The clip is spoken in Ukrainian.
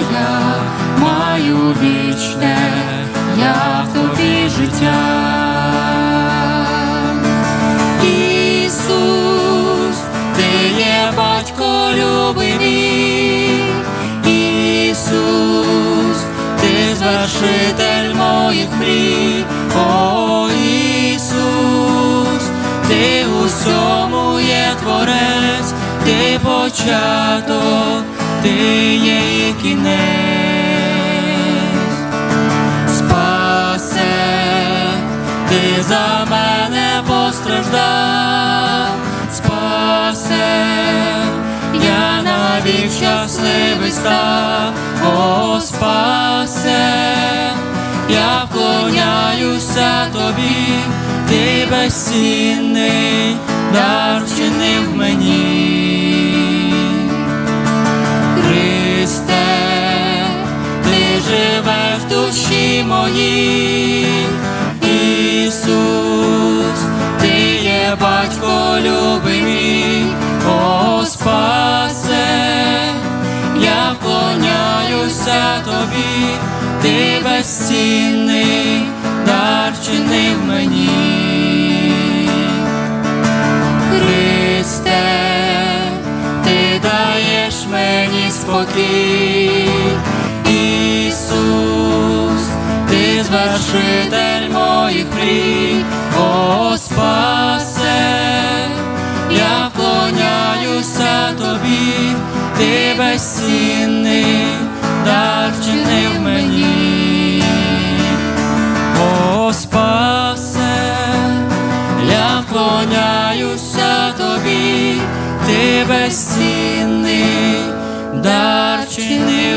Я маю вічне, я в тобі життя. Ісус, ти є батько любимий, Ісус, ти звершитель моїх мрій, О Ісус, ти усьому є творець, ти початок, ти є кінець. Спасе, ти за мене постраждав, спасе, я навік щасливий став, о, спасе, я вклоняюся тобі, ти безцінний, моїй, Ісус, ти є батько любимий, о спасе, я вклоняюся тобі, ти безцінний, дар вчинив мені. Христе, ти даєш мені спокій, звершитель моїх мрій, о спасе, я вклоняюся тобі, ти безцінний, дар вчинив мені. О, спасе, я вклоняюся тобі, ти безцінний, дар чинив мені.